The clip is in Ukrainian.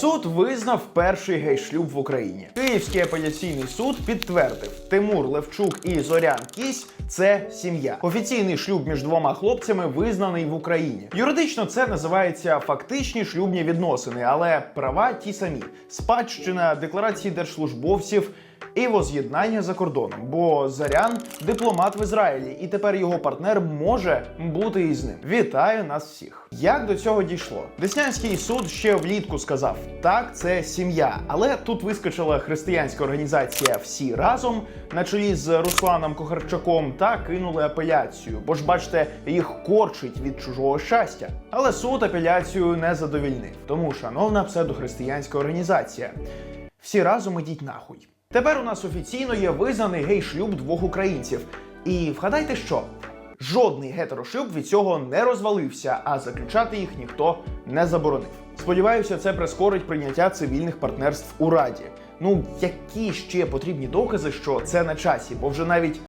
Суд визнав перший гей-шлюб в Україні. Київський апеляційний суд підтвердив, Тимур Левчук і Зорян Кісь це сім'я. Офіційний шлюб між двома хлопцями визнаний в Україні. Юридично це називається фактичні шлюбні відносини, але права ті самі: спадщина, декларації держслужбовців. І воз'єднання за кордоном, бо Зарян дипломат в Ізраїлі, і тепер його партнер може бути із ним. Вітаю нас всіх. Як до цього дійшло? Деснянський суд ще влітку сказав: так, це сім'я, але тут вискочила християнська організація всі разом на чолі з Русланом Кохарчаком та кинули апеляцію, бо ж бачите, їх корчить від чужого щастя. Але суд апеляцію не задовільнив. Тому, шановна псевдохристиянська організація, всі разом ідіть нахуй. Тепер у нас офіційно є визнаний гей-шлюб двох українців. І вгадайте що? Жодний гетерошлюб від цього не розвалився, а заключати їх ніхто не заборонив. Сподіваюся, це прискорить прийняття цивільних партнерств у Раді. Ну які ще потрібні докази, що це на часі, бо вже навіть